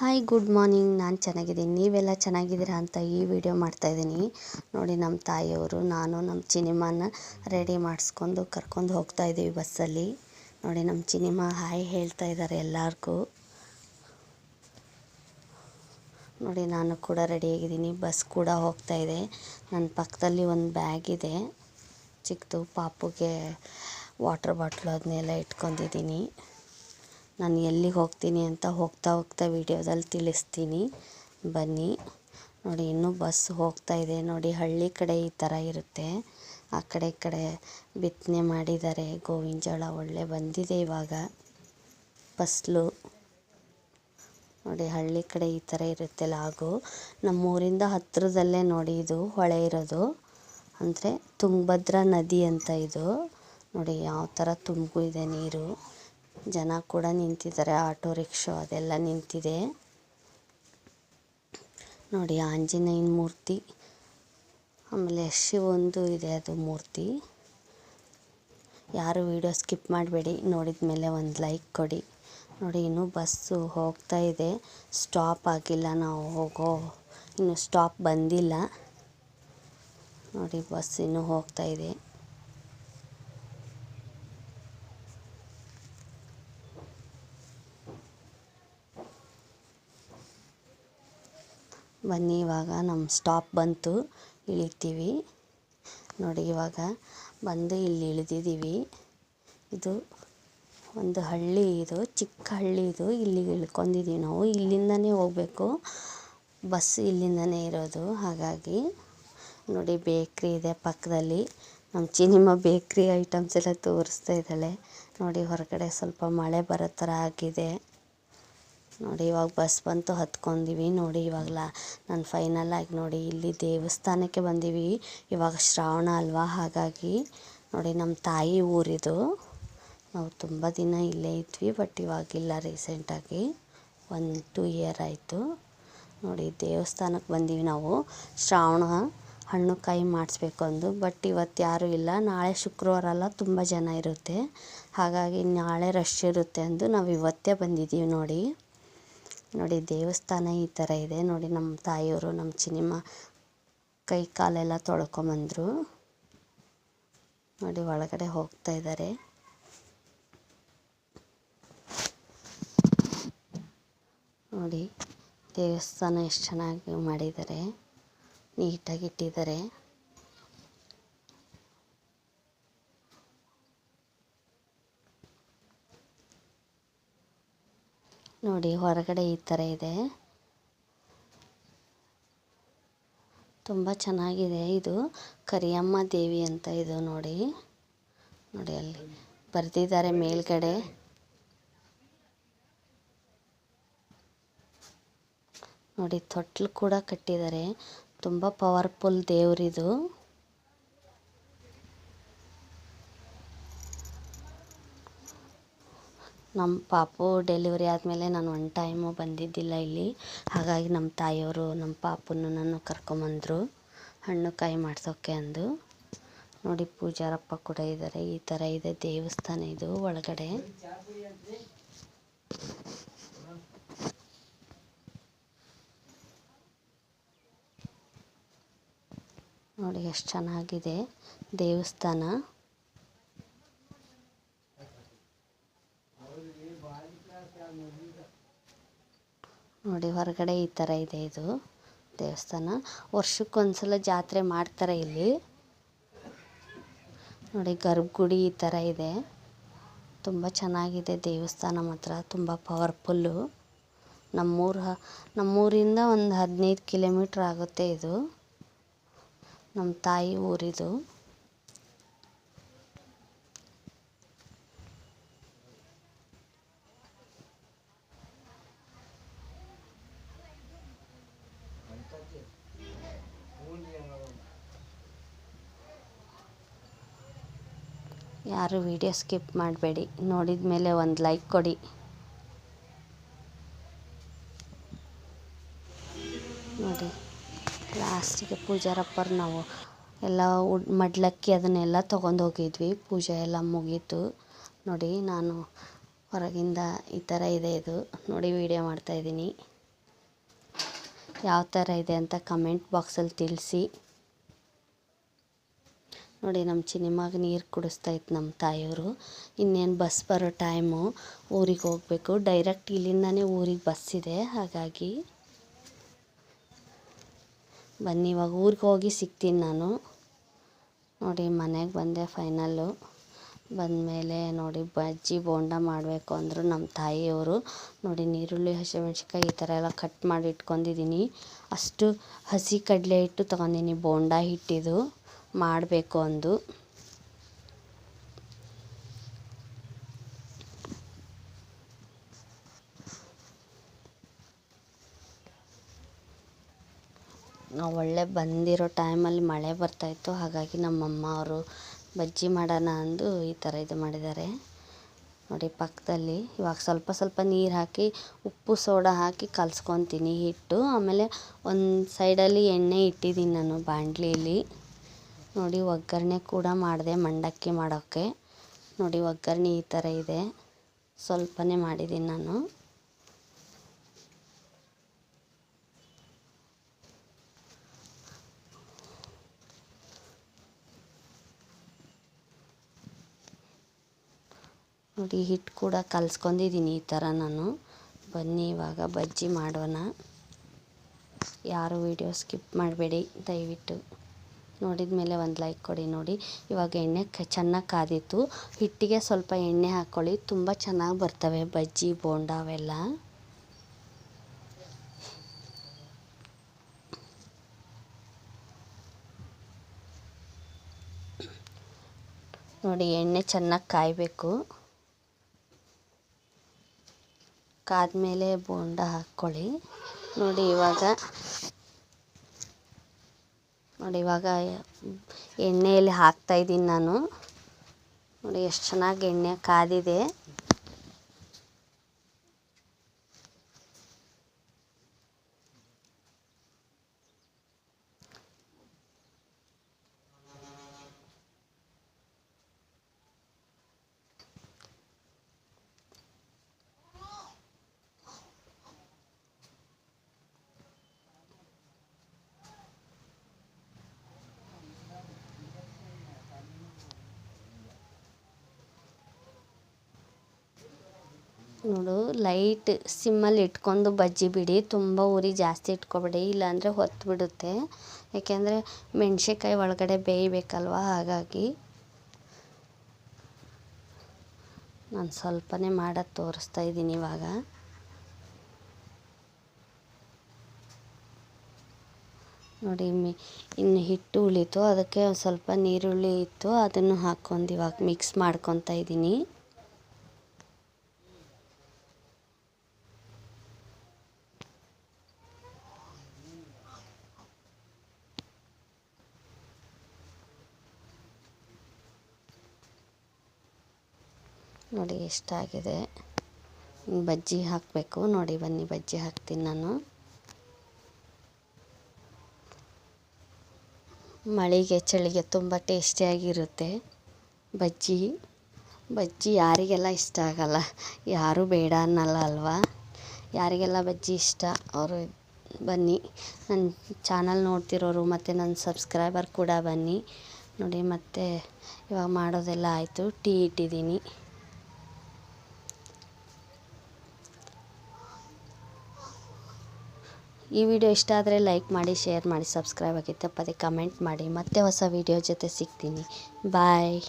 Hi good morning ನಾನು ಚೆನ್ನಾಗಿದ್ದೀನಿ. ನೀವೆಲ್ಲ ಚೆನ್ನಾಗಿದ್ದೀರಾ ಅಂತ ಈ ವಿಡಿಯೋ ಮಾಡ್ತಾಯಿದ್ದೀನಿ ನೋಡಿ ನಮ್ಮ ತಾಯಿಯವರು, ನಾನು ನಮ್ಮ ಚಿನಿಮಾನ ರೆಡಿ ಮಾಡಿಸ್ಕೊಂಡು ಕರ್ಕೊಂಡು ಹೋಗ್ತಾ ಇದ್ದೀವಿ ಬಸ್ಸಲ್ಲಿ ನೋಡಿ ನಮ್ಮ ಚಿನಿಮಾ ಹಾಯ್ ಹೇಳ್ತಾ ಇದ್ದಾರೆ ಎಲ್ಲರಿಗೂ. ನೋಡಿ, ನಾನು ಕೂಡ ರೆಡಿಯಾಗಿದ್ದೀನಿ ಬಸ್ ಕೂಡ ಹೋಗ್ತಾ ಇದೆ. ನನ್ನ ಪಕ್ಕದಲ್ಲಿ ಒಂದು ಬ್ಯಾಗ್ ಇದೆ. ಚಿಕ್ಕದು ಪಾಪುಗೆ ವಾಟರ್ ಬಾಟ್ಲು ಅದನ್ನೆಲ್ಲ ಇಟ್ಕೊಂಡಿದ್ದೀನಿ. ನಾನು ಎಲ್ಲಿಗೆ ಹೋಗ್ತೀನಿ ಅಂತ ಹೋಗ್ತಾ ಹೋಗ್ತಾ ವೀಡಿಯೋದಲ್ಲಿ ತಿಳಿಸ್ತೀನಿ. ಬನ್ನಿ. ನೋಡಿ, ಇನ್ನೂ ಬಸ್ ಹೋಗ್ತಾ ಇದೆ. ನೋಡಿ, ಹಳ್ಳಿ ಕಡೆ ಈ ಥರ ಇರುತ್ತೆ. ಆ ಕಡೆ ಕಡೆ ಬಿತ್ತನೆ ಮಾಡಿದ್ದಾರೆ. ಗೋವಿನ ಜೋಳ ಒಳ್ಳೆ ಬಂದಿದೆ ಇವಾಗ. ಫಸ್ಲು. ನೋಡಿ, ಹಳ್ಳಿ ಕಡೆ ಈ ಥರ ಇರುತ್ತೆ ಲಾಗು. ನಮ್ಮೂರಿಂದ ಹತ್ತಿರದಲ್ಲೇ ನೋಡಿ, ಇದು ಹೊಳೆ ಇರೋದು. ಅಂದರೆ ತುಂಗಭದ್ರಾ ನದಿ ಅಂತ ಇದು. ನೋಡಿ, ಯಾವ ಥರ ಇದೆ ನೀರು. ಜನ ಕೂಡ ನಿಂತಿದ್ದಾರೆ. ಆಟೋ, ರಿಕ್ಷಾ ಅದೆಲ್ಲ ನಿಂತಿದೆ. ನೋಡಿ, ಆಂಜನೇಯನ ಮೂರ್ತಿ. ಆಮೇಲೆ ಶಿವಂದು ಇದೆ ಅದು ಮೂರ್ತಿ. ಯಾರು ವಿಡಿಯೋ ಸ್ಕಿಪ್ ಮಾಡಬೇಡಿ, ನೋಡಿದ ಮೇಲೆ ಒಂದು ಲೈಕ್ ಕೊಡಿ. ನೋಡಿ, ಇನ್ನೂ ಬಸ್ಸು ಹೋಗ್ತಾ ಇದೆ. ಸ್ಟಾಪ್ ಆಗಿಲ್ಲ ನಾವು ಹೋಗೋ, ಇನ್ನು ಸ್ಟಾಪ್ ಬಂದಿಲ್ಲ. ನೋಡಿ, ಬಸ್ ಇನ್ನೂ ಹೋಗ್ತಾ ಇದೆ. ಬನ್ನಿ, ಇವಾಗ ನಮ್ಮ ಸ್ಟಾಪ್ ಬಂತು. ಇಳಿತೀವಿ. ನೋಡಿ, ಇವಾಗ ಬಂದು ಇಲ್ಲಿ ಇಳಿದಿದ್ದೀವಿ. ಇದು ಒಂದು ಹಳ್ಳಿ ಇದು, ಚಿಕ್ಕ ಹಳ್ಳಿ ಇದು. ಇಲ್ಲಿಗೆ ಇಳ್ಕೊಂಡಿದ್ದೀವಿ ನಾವು. ಇಲ್ಲಿಂದನೇ ಹೋಗಬೇಕು. ಬಸ್ ಇಲ್ಲಿಂದನೇ ಇರೋದು. ಹಾಗಾಗಿ ನೋಡಿ, ಬೇಕ್ರಿ ಇದೆ ಪಕ್ಕದಲ್ಲಿ. ನಮ್ಮ ಚಿನಿಮ ಬೇಕ್ರಿ ಐಟಮ್ಸ್ ಎಲ್ಲ ತೋರಿಸ್ತಾ ಇದ್ದಾಳೆ. ನೋಡಿ, ಹೊರಗಡೆ ಸ್ವಲ್ಪ ಮಳೆ ಬರೋ ಥರ ಆಗಿದೆ. ನೋಡಿ, ಇವಾಗ ಬಸ್ ಬಂತು, ಹತ್ಕೊಂಡಿವಿ. ನೋಡಿ, ಇವಾಗಲ ನಾನು ಫೈನಲ್ ಆಗಿ ನೋಡಿ, ಇಲ್ಲಿ ದೇವಸ್ಥಾನಕ್ಕೆ ಬಂದೀವಿ. ಇವಾಗ ಶ್ರಾವಣ ಅಲ್ವಾ? ಹಾಗಾಗಿ ನೋಡಿ ನಮ್ಮ ತಾಯಿ ಊರಿದು. ನಾವು ತುಂಬ ದಿನ ಇಲ್ಲೇ ಇದ್ವಿ ಬಟ್ ಇವಾಗಿಲ್ಲ ರೀಸೆಂಟಾಗಿ ಒನ್ ಟೂ ಇಯರ್ ಆಯಿತು. ನೋಡಿ ದೇವಸ್ಥಾನಕ್ಕೆ ಬಂದೀವಿ ನಾವು. ಶ್ರಾವಣ ಹಣ್ಣು ಕಾಯಿ ಮಾಡಿಸ್ಬೇಕು ಅಂದು ಬಟ್ ಇವತ್ತು ಯಾರೂ ಇಲ್ಲ. ನಾಳೆ ಶುಕ್ರವಾರ ಅಲ್ಲ, ತುಂಬ ಜನ ಇರುತ್ತೆ. ಹಾಗಾಗಿ ನಾಳೆ ರಶ್ ಇರುತ್ತೆ ಅಂದು ನಾವು ಇವತ್ತೇ ಬಂದಿದ್ದೀವಿ ನೋಡಿ. ನೋಡಿ ದೇವಸ್ಥಾನ ಈ ಥರ ಇದೆ. ನೋಡಿ ನಮ್ಮ ತಾಯಿಯವರು, ನಮ್ಮ ಚಿನಿಮ ಕೈ ಕಾಲೆಲ್ಲ ತೊಳ್ಕೊಂಬಂದರು. ನೋಡಿ ಒಳಗಡೆ ಹೋಗ್ತಾ ಇದ್ದಾರೆ. ನೋಡಿ ದೇವಸ್ಥಾನ ಎಷ್ಟು ಚೆನ್ನಾಗಿ ಮಾಡಿದ್ದಾರೆ. ನೀಟಾಗಿ ಇಟ್ಟಿದ್ದಾರೆ. ನೋಡಿ, ಹೊರಗಡೆ ಈ ಥರ ಇದೆ. ತುಂಬ ಚೆನ್ನಾಗಿದೆ ಇದು. ಕರಿಯಮ್ಮ ದೇವಿ ಅಂತ ಇದು ನೋಡಿ. ನೋಡಿ ಅಲ್ಲಿ ಬರೆದಿದ್ದಾರೆ ಮೇಲ್ಗಡೆ. ನೋಡಿ, ತೊಟ್ಲು ಕೂಡ ಕಟ್ಟಿದ್ದಾರೆ. ತುಂಬ ಪವರ್ಫುಲ್ ದೇವರಿದು. ನಮ್ಮ ಪಾಪು ಡೆಲಿವರಿ ಆದಮೇಲೆ ನಾನು ಒನ್ ಟೈಮು ಬಂದಿದ್ದಿಲ್ಲ ಇಲ್ಲಿ. ಹಾಗಾಗಿ ನಮ್ಮ ತಾಯಿಯವರು ನಮ್ಮ ಪಾಪನ್ನು ನಾನು ಕರ್ಕೊಂಬಂದರು. ಹಣ್ಣು ಕಾಯಿ ಮಾಡ್ಸೋಕ್ಕೆ ಅಂದು. ನೋಡಿ, ಪೂಜಾರಪ್ಪ ಕೂಡ ಇದ್ದಾರೆ ಈ ಥರ ಇದೆ ದೇವಸ್ಥಾನ ಇದು ಒಳಗಡೆ. ನೋಡಿ, ಎಷ್ಟು ಚೆನ್ನಾಗಿದೆ ದೇವಸ್ಥಾನ. ನೋಡಿ, ಹೊರಗಡೆ ಈ ಥರ ಇದೆ ಇದು ದೇವಸ್ಥಾನ. ವರ್ಷಕ್ಕೊಂದ್ಸಲ ಜಾತ್ರೆ ಮಾಡ್ತಾರೆ ಇಲ್ಲಿ. ನೋಡಿ, ಗರ್ಭಗುಡಿ ಈ ಥರ ಇದೆ. ತುಂಬ ಚೆನ್ನಾಗಿದೆ ದೇವಸ್ಥಾನ ಮಾತ್ರ, ತುಂಬ ಪವರ್ಫುಲ್ಲು. ನಮ್ಮೂರ, ನಮ್ಮೂರಿಂದ ಒಂದು ಹದಿನೈದು ಕಿಲೋಮೀಟ್ರ್ ಆಗುತ್ತೆ ಇದು. ನಮ್ಮ ತಾಯಿ ಊರಿದು. ಯಾರು ವಿಡಿಯೋ ಸ್ಕಿಪ್ ಮಾಡಬೇಡಿ. ನೋಡಿದ ಮೇಲೆ ಒಂದು ಲೈಕ್ ಕೊಡಿ. ನೋಡಿ ಲಾಸ್ಟಿಗೆ ಪೂಜಾರಪ್ಪರು ನಾವು ಎಲ್ಲ ಉಡ್, ಮಡ್ಲಕ್ಕಿ ಅದನ್ನೆಲ್ಲ ತೊಗೊಂಡೋಗಿದ್ವಿ ಪೂಜೆ ಎಲ್ಲ ಮುಗೀತು. ನೋಡಿ, ನಾನು ಹೊರಗಿಂದ ಈ ಥರ ಇದೆ ಇದು. ನೋಡಿ ವಿಡಿಯೋ ಮಾಡ್ತಾಯಿದ್ದೀನಿ ಯಾವ ಥರ ಇದೆ ಅಂತ ಕಮೆಂಟ್ ಬಾಕ್ಸಲ್ಲಿ ತಿಳಿಸಿ. ನೋಡಿ ನಮ್ಮ ಚಿನಿಮಾಗ ನೀರು ಕುಡಿಸ್ತಾ ಇತ್ತು ನಮ್ಮ ತಾಯಿಯವರು. ಇನ್ನೇನು ಬಸ್ ಬರೋ ಟೈಮು, ಊರಿಗೆ ಹೋಗಬೇಕು. ಡೈರೆಕ್ಟ್ ಇಲ್ಲಿಂದನೇ ಊರಿಗೆ ಬಸ್ ಇದೆ. ಹಾಗಾಗಿ ಬನ್ನಿ, ಇವಾಗ ಊರಿಗೆ ಹೋಗಿ ಸಿಗ್ತೀನಿ ನಾನು. ನೋಡಿ, ಮನೆಗೆ ಬಂದೆ ಫೈನಲ್ಲು. ಬಂದಮೇಲೆ ನೋಡಿ, ಬಜ್ಜಿ ಬೋಂಡ ಮಾಡಬೇಕು ಅಂದರು ನಮ್ಮ ತಾಯಿಯವರು. ನೋಡಿ ನೀರುಳ್ಳಿ ಹಸಿಮೆಣ್ಸಿನ್ಕಾಯಿ ಈ ಥರ ಎಲ್ಲ ಕಟ್ ಮಾಡಿ ಇಟ್ಕೊಂಡಿದ್ದೀನಿ. ಅಷ್ಟು ಹಸಿ ಕಡಲೆ ಹಿಟ್ಟು ತೊಗೊಂಡಿನಿ, ಬೋಂಡ ಹಿಟ್ಟಿದು. ಮಾಡಬೇಕು ಅಂದು. ನಾವು ಒಳ್ಳೆ ಬಂದಿರೋ ಟೈಮಲ್ಲಿ ಮಳೆ ಬರ್ತಾಯಿತ್ತು, ಹಾಗಾಗಿ ನಮ್ಮಮ್ಮ ಅವರು ಬಜ್ಜಿ ಮಾಡೋಣ ಅಂದು ಈ ಥರ ಇದು ಮಾಡಿದ್ದಾರೆ. ನೋಡಿ ಪಕ್ಕದಲ್ಲಿ ಇವಾಗ ಸ್ವಲ್ಪ ಸ್ವಲ್ಪ ನೀರು ಹಾಕಿ, ಉಪ್ಪು ಸೋಡಾ ಹಾಕಿ ಕಲ್ಸ್ಕೊತೀನಿ ಹಿಟ್ಟು. ಆಮೇಲೆ ಒಂದು ಸೈಡಲ್ಲಿ ಎಣ್ಣೆ ಇಟ್ಟಿದ್ದೀನಿ ನಾನು ಬಾಣಲಿಯಲ್ಲಿ ನೋಡಿ ಒಗ್ಗರಣೆ ಕೂಡ ಮಾಡಿದೆ ಮಂಡಕ್ಕಿ ಮಾಡೋಕ್ಕೆ. ನೋಡಿ ಒಗ್ಗರಣೆ ಈ ಥರ ಇದೆ. ಸ್ವಲ್ಪನೇ ಮಾಡಿದ್ದೀನಿ ನಾನು. ನೋಡಿ ಹಿಟ್ಟು ಕೂಡ ಕಲ್ಸ್ಕೊಂಡಿದ್ದೀನಿ ಈ ಥರ ನಾನು. ಬನ್ನಿ ಇವಾಗ ಬಜ್ಜಿ ಮಾಡೋಣ. ಯಾರು ವಿಡಿಯೋ ಸ್ಕಿಪ್ ಮಾಡಬೇಡಿ, ದಯವಿಟ್ಟು. ನೋಡಿದ ಮೇಲೆ ಒಂದು ಲೈಕ್ ಕೊಡಿ ನೋಡಿ. ಇವಾಗ ಎಣ್ಣೆ ಚೆನ್ನಾಗಿ ಕಾದಿತ್ತು. ಹಿಟ್ಟಿಗೆ ಸ್ವಲ್ಪ ಎಣ್ಣೆ ಹಾಕ್ಕೊಳ್ಳಿ ತುಂಬ ಚೆನ್ನಾಗಿ ಬರ್ತವೆ ಬಜ್ಜಿ, ಬೋಂಡ ಅವೆಲ್ಲ. ನೋಡಿ ಎಣ್ಣೆ ಚೆನ್ನಾಗಿ ಕಾಯಬೇಕು. ಕಾದ ಮೇಲೆ ಬೋಂಡ ಹಾಕ್ಕೊಳ್ಳಿ ನೋಡಿ ಇವಾಗ ನೋಡಿ ಇವಾಗ ಎಣ್ಣೆಯಲ್ಲಿ ಹಾಕ್ತಾಯಿದ್ದೀನಿ ನಾನು. ನೋಡಿ ಎಷ್ಟು ಚೆನ್ನಾಗಿ ಎಣ್ಣೆ ಕಾದಿದೆ. ನೋಡು, ಲೈಟ್ ಸಿಮ್ಮಲ್ಲಿ ಇಟ್ಕೊಂಡು ಬಜ್ಜಿ ಬಿಡಿ, ತುಂಬ ಉರಿ ಜಾಸ್ತಿ ಇಟ್ಕೊಬೇಡಿ, ಇಲ್ಲಾಂದರೆ ಹೊತ್ತು ಬಿಡುತ್ತೆ ಯಾಕೆಂದರೆ ಮೆಣ್ಸಿನ್ಕಾಯಿ ಒಳಗಡೆ ಬೇಯಬೇಕಲ್ವ, ಹಾಗಾಗಿ. ನಾನು ಸ್ವಲ್ಪನೇ ಮಾಡೋದು ತೋರಿಸ್ತಾ ಇದ್ದೀನಿ ಇವಾಗ. ನೋಡಿ, ಮಿ, ಇನ್ನು ಹಿಟ್ಟು ಉಳಿತು, ಅದಕ್ಕೆ ಸ್ವಲ್ಪ ನೀರುಳ್ಳಿ ಇತ್ತು, ಅದನ್ನು ಹಾಕ್ಕೊಂಡು ಇವಾಗ ಮಿಕ್ಸ್ ಮಾಡ್ಕೊತಾ ಇದ್ದೀನಿ. ನೋಡಿ ಎಷ್ಟಾಗಿದೆ ಬಜ್ಜಿ ಹಾಕಬೇಕು. ನೋಡಿ, ಬನ್ನಿ, ಬಜ್ಜಿ ಹಾಕ್ತೀನಿ ನಾನು. ಮಳೆಗೆ, ಚಳಿಗೆ ತುಂಬ ಟೇಸ್ಟಿಯಾಗಿರುತ್ತೆ ಬಜ್ಜಿ. ಬಜ್ಜಿ ಯಾರಿಗೆಲ್ಲ ಇಷ್ಟ ಆಗಲ್ಲ? ಯಾರೂ ಬೇಡ ಅನ್ನಲ್ಲ ಅಲ್ವಾ? ಯಾರಿಗೆಲ್ಲ ಬಜ್ಜಿ ಇಷ್ಟ? ಅವರು ಬನ್ನಿ. ನನ್ನ ಚಾನಲ್ ನೋಡ್ತಿರೋರು ಮತ್ತು ನನ್ನ ಸಬ್ಸ್ಕ್ರೈಬರ್ ಕೂಡ ಬನ್ನಿ. ನೋಡಿ, ಮತ್ತೆ ಇವಾಗ ಮಾಡೋದೆಲ್ಲ ಆಯಿತು. ಟೀ ಇಟ್ಟಿದ್ದೀನಿ. ಈ ವಿಡಿಯೋ ಇಷ್ಟ ಆದರೆ ಲೈಕ್ ಮಾಡಿ, ಶೇರ್ ಮಾಡಿ, ಸಬ್ಸ್ಕ್ರೈಬ್ ಆಗಿ ತಪ್ಪದೆ ಕಮೆಂಟ್ ಮಾಡಿ. ಮತ್ತೆ ಹೊಸ ವಿಡಿಯೋ ಜೊತೆ ಸಿಗ್ತೀನಿ. ಬಾಯ್